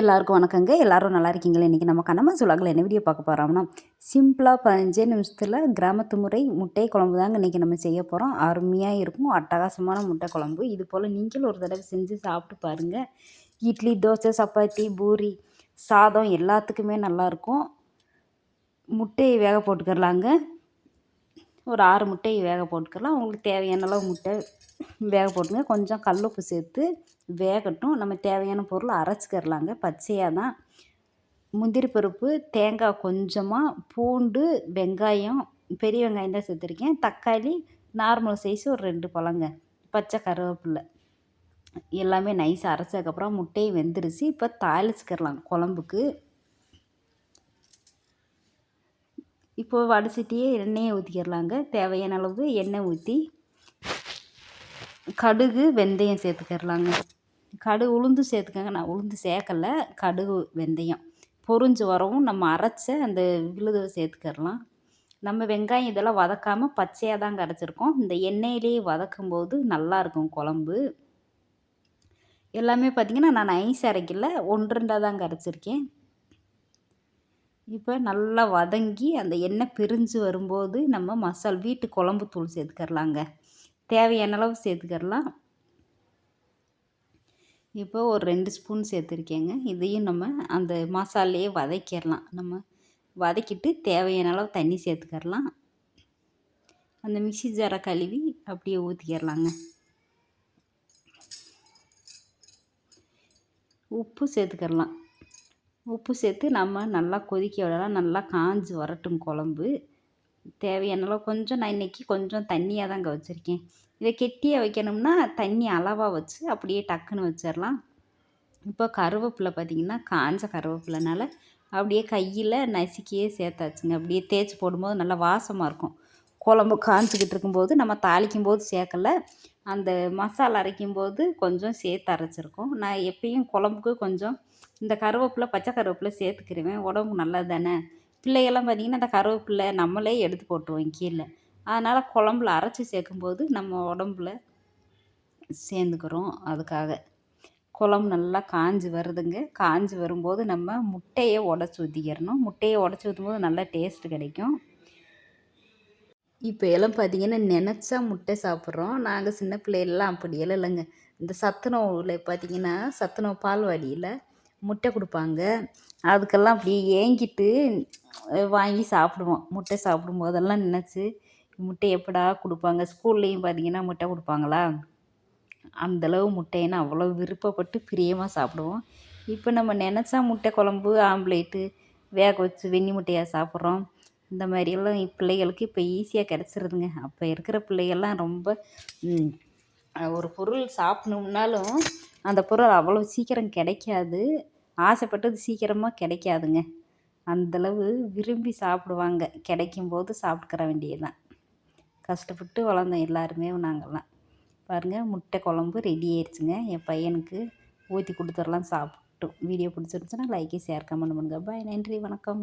எல்லாருக்கும் வணக்கங்க. எல்லாரும் நல்லா இருக்கீங்களா? இன்றைக்கி நம்ம கண்ணம்மா சுலாகில் என்ன வீடியோ பார்க்க போகிறோம்னா சிம்பிளாக பதினஞ்சே நிமிஷத்தில் கிராமத்து முறை முட்டை குழம்பு தாங்க இன்றைக்கி நம்ம செய்ய போகிறோம் அருமையாக இருக்கும். அட்டகாசமான முட்டை குழம்பு. இது போல் நீங்களும் ஒரு தடவை செஞ்சு சாப்பிட்டு பாருங்கள் இட்லி தோசை சப்பாத்தி பூரி சாதம் எல்லாத்துக்குமே நல்லாயிருக்கும் முட்டையை வேக போட்டுக்கிறலாங்க ஒரு ஆறு முட்டையை வேக போட்டுக்கலாம். உங்களுக்கு தேவையான அளவு முட்டை வேக போட்டுங்க. கொஞ்சம் கல் உப்பு சேர்த்து வேகட்டும். நம்ம தேவையான பொருள் அரைச்சிக்கிறலாங்க. பச்சையாக தான். முந்திரி பருப்பு தேங்காய் கொஞ்சமாக பூண்டு வெங்காயம் பெரிய வெங்காயம் தான் சேர்த்துருக்கேன். தக்காளி நார்மல் சைஸ் ஒரு ரெண்டு பழங்க. பச்சை கருவேப்பில்லை எல்லாமே நைஸாக அரைச்சதுக்கப்புறம் முட்டையை வெந்துருச்சு. இப்போ தாளிச்சுக்கிறலாம் குழம்புக்கு. இப்போ வடை எண்ணெயை ஊற்றிக்கிறலாங்க தேவையான அளவு எண்ணெய் ஊற்றி கடுகு வெந்தயம் சேர்த்துக்கிறலாங்க. கடுகு உளுந்து சேர்த்துக்கங்க. நான் உளுந்து சேர்க்கலை. கடுகு வெந்தயம். பொறிஞ்சு வரவும் நம்ம அரைச்ச அந்த விழுதை சேர்த்துக்கிறலாம். நம்ம வெங்காயம் இதெல்லாம் வதக்காமல் பச்சையாக தான் கரைச்சிருக்கோம் இந்த எண்ணெயிலேயே வதக்கும் போது நல்லாயிருக்கும் குழம்பு. எல்லாமே பார்த்திங்கன்னா நான் ஐஸ் அரைக்கல. ஒன்று ரெண்டாக தான் கரைச்சிருக்கேன் இப்போ நல்லா வதங்கி அந்த எண்ணெய் பிரிஞ்சு வரும்போது நம்ம மசால் வீட்டு குழம்பு தூள் சேர்த்துக்கரலாங்க தேவையான அளவு சேர்த்துக்கிறலாம். இப்போ ஒரு ரெண்டு ஸ்பூன் சேர்த்துருக்கேங்க. இதையும் நம்ம அந்த மசாலையே வதக்கிடலாம். நம்ம வதக்கிட்டு தேவையான அளவு தண்ணி சேர்த்துக்கிறலாம். அந்த மிக்சி ஜாரை கழுவி அப்படியே ஊற்றிக்கிறலாங்க உப்பு சேர்த்துக்கிறலாம். உப்பு சேர்த்து நம்ம நல்லா கொதிக்க விடலாம். நல்லா காஞ்சி வரட்டும் குழம்பு. தேவையான அளவு கொஞ்சம் நான் இன்றைக்கி கொஞ்சம் தண்ணியாக தாங்க வச்சுருக்கேன். இதை கெட்டியாக வைக்கணும்னா தண்ணி அளவாக வச்சு அப்படியே டக்குன்னு வச்சிடலாம் இப்போ கருவேப்பிலை பார்த்திங்கன்னா காஞ்ச கருவேப்பிலைனால அப்படியே கையில் நசுக்கியே சேர்த்தாச்சுங்க. அப்படியே தேய்ச்சி போடும்போது நல்லா வாசமாக இருக்கும். குழம்பு காஞ்சிக்கிட்டு இருக்கும்போது நம்ம தாளிக்கும் போது சேர்க்கல. அந்த மசாலா அரைக்கும் போது கொஞ்சம் சேர்த்து அரைச்சிருக்கோம். நான் எப்பயும் குழம்புக்கு கொஞ்சம் இந்த கருவேப்பிலை பச்சை கருவேப்பிலை சேர்த்துக்கிருவேன். உடம்புக்கு நல்லது தானே? பிள்ளைகள்லாம் பார்த்திங்கன்னா அந்த கருவேப்பிலை நம்மளே எடுத்து போட்டுருவோம் கீழே. அதனால் குழம்புல அரைச்சி சேர்க்கும்போது நம்ம உடம்புல சேர்ந்துக்கிறோம் அதுக்காக. குழம்பு நல்லா காஞ்சி வருதுங்க. காஞ்சி வரும்போது நம்ம முட்டையை உடச்சி ஊற்றிக்கிறணும் முட்டையை உடச்சி ஊற்றும்போது நல்லா டேஸ்ட்டு கிடைக்கும். இப்போ எல்லாம் பார்த்திங்கன்னா நினச்சா முட்டை சாப்பிட்றோம். நாங்கள் சின்ன பிள்ளைகள்லாம் அப்படியெல்லாம் இல்லைங்க. இந்த சத்துணவுல பார்த்திங்கன்னா சத்துணவு பால்வாடியில் முட்டை கொடுப்பாங்க. அதுக்கெல்லாம் அப்படியே ஏங்கிட்டு வாங்கி சாப்பிடுவோம். முட்டை சாப்பிடும் போதெல்லாம் நினச்சி முட்டை எப்படா கொடுப்பாங்க? ஸ்கூல்லேயும் பார்த்தீங்கன்னா முட்டை கொடுப்பாங்களா? அந்தளவு முட்டைன்னா அவ்வளோ விருப்பப்பட்டு பிரியமாக சாப்பிடுவோம். இப்போ நம்ம நினச்சா முட்டை குழம்பு ஆம்லேட்டு வேக வச்சு வெண்ணி முட்டையாக சாப்பிட்றோம். இந்த மாதிரியெல்லாம் பிள்ளைகளுக்கு இப்போ ஈஸியாக கிடச்சிருதுங்க. அப்போ இருக்கிற பிள்ளைகள்லாம் ரொம்ப ஒரு பொருள் சாப்பிட்ணும்னாலும் அந்த பொருள் அவ்வளோ சீக்கிரம் கிடைக்காது. ஆசைப்பட்டது சீக்கிரமாக கிடைக்காதுங்க. அந்தளவு விரும்பி சாப்பிடுவாங்க. கிடைக்கும்போது சாப்பிட்டுக்கிற வேண்டியதுதான். கஷ்டப்பட்டு வளர்ந்தோம் எல்லாருமே நாங்கள்லாம் பாருங்கள் முட்டை குழம்பு ரெடி ஆயிடுச்சுங்க என் பையனுக்கு ஊற்றி கொடுத்துடலாம் சாப்பிட்டோம் வீடியோ பிடிச்சிருந்துச்சுன்னா லைக்கே ஷேர் கமெண்ட் பண்ணுங்கள் பாய் நன்றி வணக்கம்.